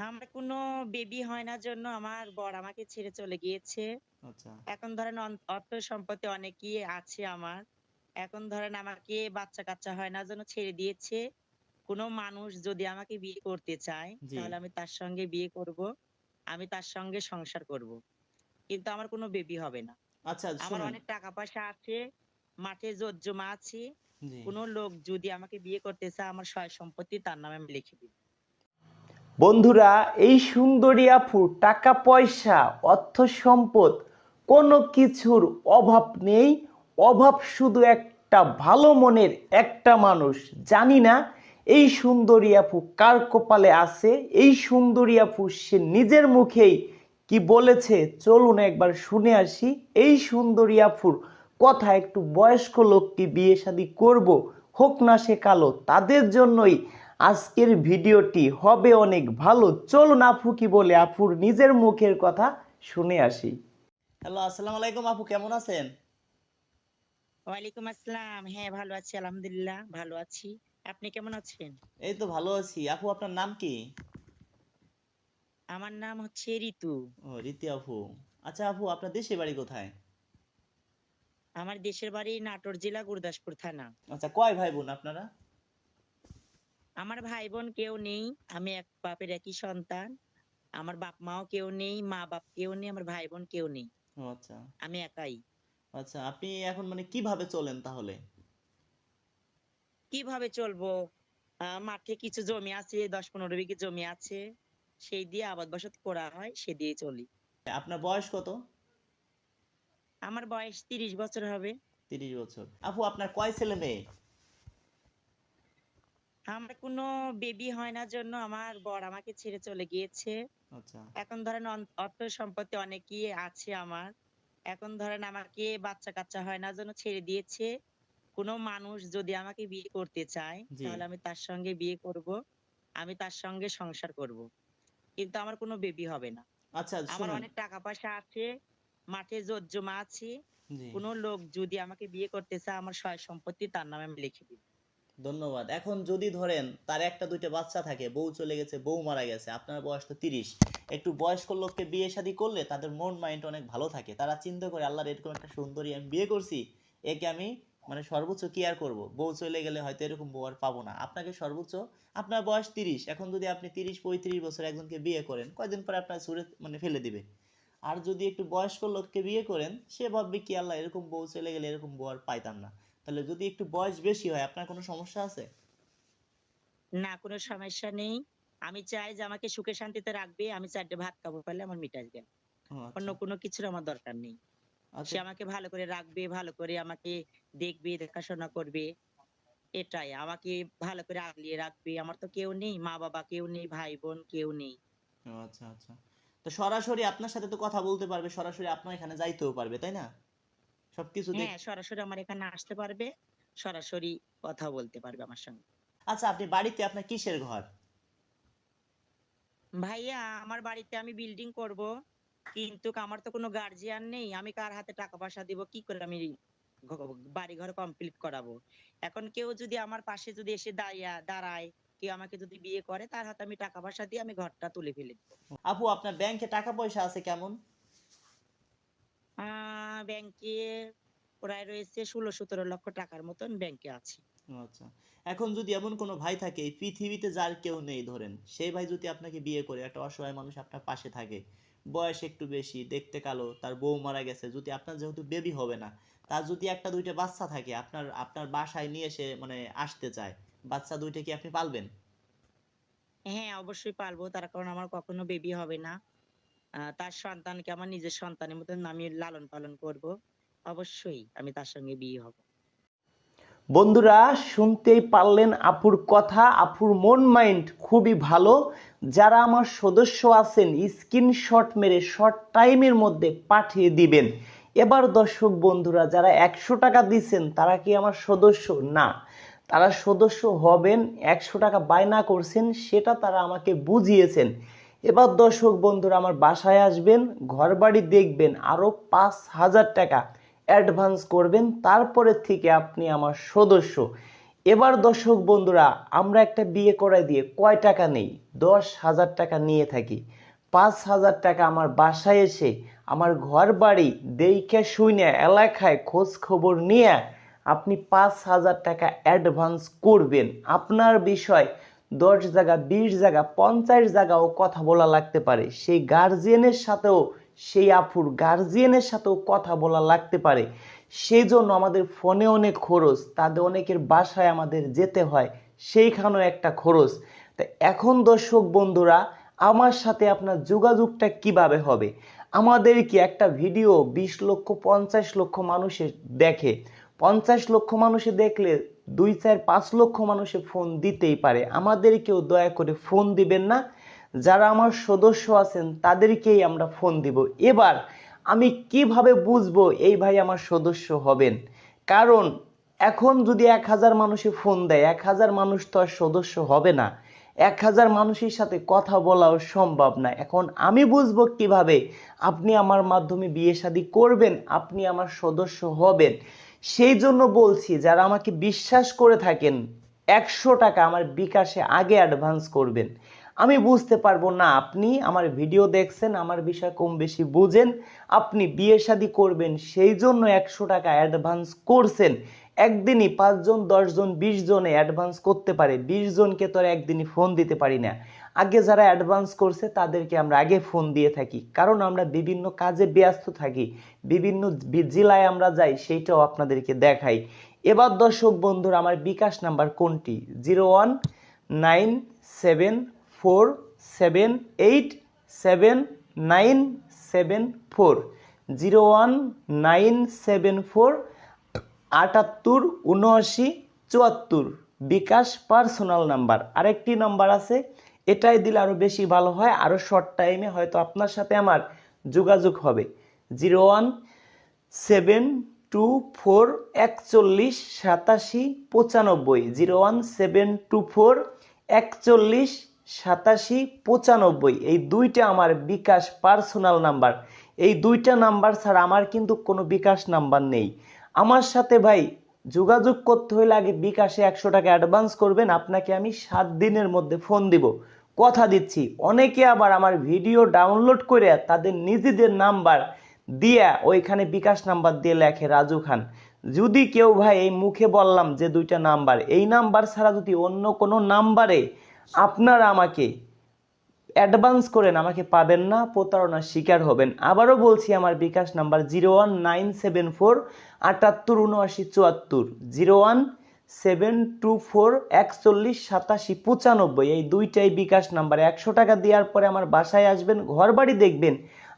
আমার কোনো বেবি হয় না জন্য আমার বর আমাকে ছেড়ে চলে গিয়েছে। আচ্ছা। এখন ধরেন অর্থ সম্পত্তি অনেকই আছে আমার। এখন ধরেন আমাকে বাচ্চা কাচ্চা হয় না জন্য ছেড়ে দিয়েছে। কোনো মানুষ যদি আমাকে বিয়ে করতে চায় তাহলে আমি তার সঙ্গে বিয়ে করব আমি তার সঙ্গে সংসার করব। কিন্তু আমার কোনো বেবি হবে না। আচ্ছা আমার অনেক টাকা পয়সা আছে মাঠে জোত জমা আছে কোনো লোক যদি আমাকে বিয়ে করতে চায় আমার সয় সম্পত্তি তার নামে আমি লিখে দিব। বন্ধুরা, এই সুন্দরী আপু টাকা, পয়সা, অর্থ সম্পদ, কোনো কিছুর অভাব নেই। অভাব শুধু একটা ভালো মনের একটা মানুষ, জানি না এই সুন্দরী আপু কার কপালে আছে? এই সুন্দরী আপু সে নিজের মুখেই কি বলেছে? চলুন একবার শুনে আসি। এই সুন্দরী আপুর কথা একটু বয়স্ক লোককে বিয়ে শাদী করব, হোক না সে কালো, তাদের জন্যই আজকের ভিডিওটি হবে অনেক ভালো। চলুন আপু কি বলে? আপুর নিজের মুখের কথা শুনে আসি। হ্যালো আসসালামু আলাইকুম আপু কেমন আছেন? ওয়ালাইকুম আসসালাম। হ্যাঁ ভালো আছি আলহামদুলিল্লাহ ভালো আছি। আপনি কেমন আছেন? এই তো ভালো আছি। আপু আপনার নাম কি? আমার নাম হচ্ছে ঋতু। ও রীতি আপু। আচ্ছা আপু আপনার দেশে বাড়ি কোথায়? আমার দেশের বাড়ি নাটোর জেলা গুরদাসপুর থানা। আচ্ছা কয় ভাই বোন আপনারা? আমার ভাই বোন কেউ নেই আমি এক বাপের একই সন্তান। আমার বাপ মাও কেউ নেই মা বাপ কেউ নেই আমার ভাই বোন কেউ নেই। আচ্ছা। আমি একাই। আচ্ছা আপনি এখন মানে কীভাবে চলেন তাহলে? কীভাবে চলবো? আহ, মাঠে কিছু জমি আছে দশ পনেরো বিঘে জমি আছে। সেই দিয়ে আবাদ বসত করা হয় সে দিয়ে চলি। আপনার বয়স কত? আমার বয়স তিরিশ বছর হবে। তিরিশ বছর। আপু আপনার কয় ছেলে মেয়ে? আমার কোনো বেবি হয় না জন্য আমার বর আমাকে ছেড়ে চলে গিয়েছে। আচ্ছা। এখন ধরেন অর্থ সম্পত্তি অনেকই আছে আমার। এখন ধরেন আমাকে বাচ্চা কাচ্চা হয় না জন্য ছেড়ে দিয়েছে। কোনো মানুষ যদি আমাকে বিয়ে করতে চায় তাহলে আমি তার সঙ্গে বিয়ে করব আমি তার সঙ্গে সংসার করব। কিন্তু আমার কোনো বেবি হবে না। আচ্ছা আমার অনেক টাকা পয়সা আছে মাঠে জোত জমা আছে কোনো লোক যদি আমাকে বিয়ে করতে চায় আমার সয় সম্পত্তি তার নামে আমি লিখে দিব। ধন্যবাদ। এখন যদি ধরেন তার একটা, দুইটা বাচ্চা থাকে, বউ চলে গেছে, বউ মারা গেছে, আপনার বয়স তো তিরিশ। একটু বয়স্ক লোককে বিয়ে শাদী করলে তাদের মন মাইন্ড অনেক ভালো থাকে। তারা চিন্তা করে, আল্লাহর এরকম একটা সুন্দরী আমি বিয়ে করছি, একে আমি মানে সর্বোচ্চ কেয়ার করব। বউ চলে গেলে হয়তো এরকম বউ আর পাবো না। আপনাকে সর্বোচ্চ, আপনার বয়স তিরিশ। এখন যদি আপনি তিরিশ, পঁয়ত্রিশ বছর একজনকে বিয়ে করেন, কয়দিন পরে আপনার সুরে মানে ফেলে দিবে? আর যদি একটু বয়স্ক লোককে বিয়ে করেন, সে ভাববে কি, আল্লাহ, এরকম বউ চলে গেলে এরকম বউ আর পাইতাম না। তাহলে যদি একটু বয়স বেশি হয় আপনার কোনো সমস্যা আছে? না কোনো সমস্যা নেই। আমি চাই যে আমাকে সুখে শান্তিতে রাখবে। আমি চারটে ভাত খাব পারলে আমার মিটাজ গেল অন্য আচ্ছা। কোনো কিছুর আমার দরকার নেই। সে আচ্ছা আমাকে ভালো করে রাখবে ভালো করে আমাকে দেখবে দেখাশোনা করবে। এটাই আমাকে ভালো করে আগলিয়ে রাখবে। আমার তো কেউ নেই মা বাবা কেউ নেই ভাই বোন কেউ নেই। ও আচ্ছা আচ্ছা। তো সরাসরি আপনার সাথে তো কথা বলতে পারবে সরাসরি আপনার এখানে যাইতেও পারবে তাই না? সবকিছু হ্যাঁ সরাসরি আমার এখানে আসতে পারবে সরাসরি কথা বলতে পারবে আমার সঙ্গে। আচ্ছা আপনি বাড়িতে আপনার কিসের ঘর? ভাইয়া আমার বাড়িতে আমি বিল্ডিং করব কিন্তু আমার তো কোনো গার্জিয়ান নেই আমি কার হাতে টাকা পয়সা দিব কি করে আমি বাড়ি ঘর কমপ্লিট করাবো? এখন কেউ যদি আমার পাশে যদি এসে দাঁড়িয়ে দাঁড়ায় কেউ আমাকে যদি বিয়ে করে তার হাতে আমি টাকা পয়সা দিয়ে আমি ঘরটা তুলে ফেলে আপু আপনার ব্যাংকে টাকা পয়সা আছে কেমন? ব্যাংকে প্রায় রয়েছে ষোলো সতেরো লক্ষ টাকার মতন ব্যাংকে আছে। আচ্ছা। এখন যদি এমন কোনো ভাই থাকে এই পৃথিবীতে যার কেউ নেই ধরেন সেই ভাই যদি আপনাকে বিয়ে করে একটা অসহায় মানুষ আপনার পাশে থাকে বয়স একটু বেশি দেখতে কালো তার বউ মারা গেছে যদি আপনার যেহেতু বেবি হবে না তার যদি একটা দুইটা বাচ্চা থাকে আপনার আপনার বাসায় নিয়ে এসে মানে আসতে চায় বাচ্চা দুইটা কি আপনি পালবেন? হ্যাঁ অবশ্যই পালবো তার কারণ আমার কখনো বেবি হবে না। তার সন্তানকে আমার নিজের সন্তানের মতন আমি লালন পালন করব। অবশ্যই আমি তার সঙ্গে বিয়ে হব। বন্ধুরা, শুনতেই পারলেন আপুর কথা। আপুর মন মাইন্ড খুবই ভালো। যারা আমার সদস্য আছেন, স্ক্রিনশট মেরে শর্ট টাইমের মধ্যে পাঠিয়ে দিবেন। এবার দর্শক বন্ধুরা, যারা একশো টাকা দিচ্ছেন তারা কি আমার সদস্য? না। তারা সদস্য হবেন, একশো টাকা বায়না করছেন, সেটা তারা আমাকে বুঝিয়েছেন। এবার দর্শক বন্ধুরা, আমার বাসায় আসবেন, ঘরবাড়ি দেখবেন আরও পাঁচ হাজার টাকা অ্যাডভান্স করবেন, তারপরে থেকে আপনি আমার সদস্য। এবার দর্শক বন্ধুরা, আমরা একটা বিয়ে করাই দিয়ে কয় টাকা নেই? দশ হাজার টাকা নিয়ে থাকি। পাঁচ হাজার টাকা আমার বাসায় এসে, আমার ঘর বাড়ি দেখে শুনে, এলাকায় খোঁজ খবর নিয়ে আপনি পাঁচ হাজার টাকা অ্যাডভান্স করবেন। আপনার বিষয় দশ জায়গা, বিশ জায়গা, পঞ্চাশ জায়গাও কথা বলা লাগতে পারে। সেই গার্জিয়ানের সাথেও, সেই আফুর গার্জিয়ানের সাথেও কথা বলা লাগতে পারে। সেই জন্য আমাদের ফোনে অনেক খরচ, তাদের অনেকের বাসায় আমাদের যেতে হয়, সেইখানেও একটা খরচ। তা এখন দর্শক বন্ধুরা, আমার সাথে আপনার যোগাযোগটা কীভাবে হবে? আমাদের কি একটা ভিডিও বিশ লক্ষ, পঞ্চাশ লক্ষ মানুষের দেখে? পঞ্চাশ লক্ষ মানুষে দেখলে দুই চার পাঁচ লক্ষ মানুষে ফোন দিতেই পারে। আমাদেরকেও দয়া করে ফোন দিবেন না। যারা আমার সদস্য আছেন, তাদেরকেই আমরা ফোন দিব। এবার আমি কীভাবে বুঝব এই ভাই আমার সদস্য হবেন? কারণ এখন যদি এক হাজার মানুষে ফোন দেয়, এক হাজার মানুষ তো আর সদস্য হবে না। এক হাজার মানুষের সাথে কথা বলাও সম্ভব না। এখন আমি বুঝব কীভাবে আপনি আমার মাধ্যমে বিয়ে শাদী করবেন, আপনি আমার সদস্য হবেন। সেই জন্য বলছি, যারা আমাকে বিশ্বাস করে থাকেন, একশো টাকা আমার বিকাশে আগে অ্যাডভান্স করবেন। আমি বুঝতে পারব না, আপনি আমার ভিডিও দেখছেন, আমার বিষয় কম বেশি বুঝেন, আপনি বিয়ে শাদী করবেন, সেই জন্য একশো টাকা অ্যাডভান্স করছেন। একদিনই পাঁচজন, দশজন, বিশ জনে অ্যাডভান্স করতে পারে, বিশ জনকে তো আর একদিনই ফোন দিতে পারি না। আগে যারা অ্যাডভান্স করছে, তাদেরকে আমরা আগে ফোন দিয়ে থাকি। কারণ আমরা বিভিন্ন কাজে ব্যস্ত থাকি, বিভিন্ন জেলায় আমরা যাই, সেইটাও আপনাদেরকে দেখাই। এবার দর্শক বন্ধুরা, আমার বিকাশ নাম্বার কোনটি? Zero one nine seven four seven eight seven nine seven four. Zero one nine seven four আটাত্তর উনআশি চুয়াত্তর। BKash personal number. আরেকটি নাম্বার আছে এটাই দিলে আরও বেশি ভালো হয়। আরও শর্ট টাইমে হয়তো আপনার সাথে আমার যোগাযোগ হবে। Zero one seven two four একচল্লিশ সাতাশি পঁচানব্বই। Zero one seven two four একচল্লিশ সাতাশি পঁচানব্বই। এই দুইটা আমার বিকাশ পার্সোনাল নাম্বার এই দুইটা নাম্বার ছাড়া আমার কিন্তু কোনো বিকাশ নাম্বার নেই। আমার সাথে ভাই যোগাযোগ করতে হলে আগে বিকাশে একশো টাকা অ্যাডভান্স করবেন। আপনাকে আমি সাত দিনের মধ্যে ফোন দিব। কথা দিচ্ছি। অনেকে আবার আমার ভিডিও ডাউনলোড করে তাদের নিজেদের নাম্বার দিয়া ওইখানে বিকাশ নাম্বার দিয়ে লেখে, রাজু খান, যদি কেউ ভাই এই মুখে বললাম যে দুইটা নাম্বার, এই নাম্বার ছাড়া যদি অন্য কোনো নাম্বারে আপনারা আমাকে অ্যাডভান্স করেন, আমাকে পাবেন না, প্রতারণার শিকার হবেন। আবারও বলছি, আমার bKash number zero one nine seven four আটাত্তর উনআশি চুয়াত্তর, zero one seven two four একচল্লিশ, সাতাশি, পঁচানব্বই, এই দুইটাই বিকাশ নাম্বার একশো টাকা দেওয়ার পরে আমার বাসায় আসবেন ঘর বাড়ি দেখবেন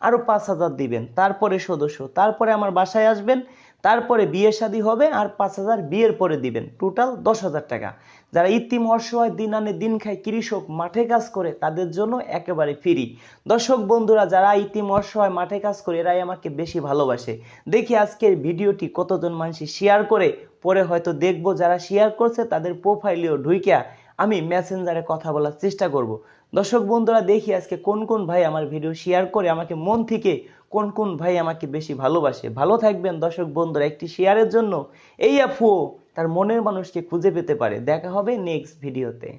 আরও পাঁচ হাজার দিবেন। তারপরে সদস্য, তারপরে আমার বাসায় আসবেন, তারপরে বিয়ে শাদী হবে আর পাঁচ হাজার বিয়ের পরে দিবেন। টোটাল দশ হাজার টাকা। যারা ইতিম অসহায় দিন আনে দিন খায়, কৃষক মাঠে কাজ করে, তাদের জন্য একেবারে ফ্রি দর্শক বন্ধুরা, যারা ইতিম অসহায় মাঠে কাজ করে, এরাই আমাকে বেশি ভালোবাসে। দেখি আজকের ভিডিওটি কতজন মানুষ শেয়ার করে পরে হয়তো দেখব যারা শেয়ার করছে তাদের প্রোফাইলেও ঢুইকা আমি মেসেঞ্জারে কথা বলার চেষ্টা করব। দর্শক বন্ধুরা, দেখি আজকে কোন কোন ভাই আমার ভিডিও শেয়ার করে আমাকে মন থেকে কোন কোন ভাই আমাকে বেশি ভালোবাসে। ভালো থাকবেন দর্শক বন্ধুরা, একটি শেয়ারের জন্য। এই আপু, তার মনের মানুষকে খুঁজে পেতে পারে। দেখা হবে নেক্সট ভিডিওতে